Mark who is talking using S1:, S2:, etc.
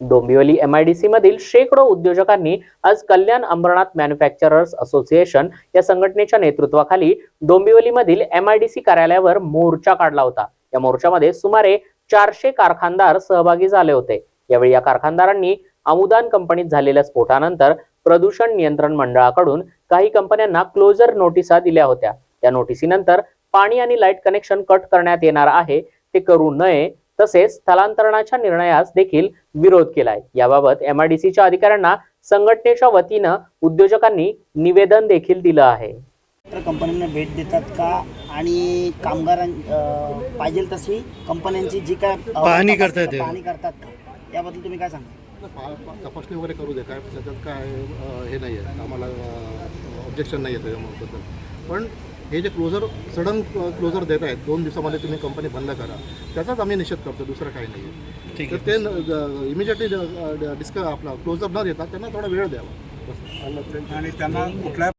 S1: Dombivli MIDC मधील शेकडो उद्योजकांनी आज कल्याण अंबरनाथ मॅन्युफॅक्चरर्स असोसिएशन या संघटनेच्या नेतृत्वाखाली डोंबिवलीमधील एमआयडीसी कार्यालयावर मोर्चा काढला होता. या मोर्चामध्ये सुमारे चारशे कारखानदार सहभागी झाले होते. यावेळी या कारखानदारांनी आमुदान कंपनीत झालेल्या स्फोटानंतर प्रदूषण नियंत्रण मंडळाकडून काही कंपन्यांना क्लोजर नोटिसा दिल्या होत्या. या नोटिसीनंतर पाणी आणि लाइट कनेक्शन कट करण्यात येणार आहे. ते करू नये तसेच स्थलांतरणाच्या निर्णयास देखील विरोध केलाय. याबाबत एमआयडीसीच्या अधिकाऱ्यांना संघटनेच्या वतीनं उद्योजकांनी निवेदन देखील दिलं आहे.
S2: तर कंपन्यांना भेट देतात का? आणि कामगारां पाहिजे तशी कंपन्यांची जी काय
S3: पाहणी
S2: तपास-
S3: करतायत ते.
S2: पाहणी करतात का? याबद्दल तुम्ही काय सांगा
S4: तपासणी वगैरे करू दे. काय त्याच्यात काय हे नाही आहे आम्हाला ऑब्जेक्शन नाही आहे त्याच्याबद्दल. पण हे जे क्लोजर सडन क्लोजर देत आहेत दोन दिवसामध्ये तुम्ही कंपनी बंद करा त्याचाच आम्ही निषेध करतो दुसरं काही नाही आहे
S3: ठीक
S4: तर ते इमिजिएटली डिस्क आपला क्लोजर न देता त्यांना थोडा वेळ द्यावा बस.
S5: आणि त्यांना कुठल्या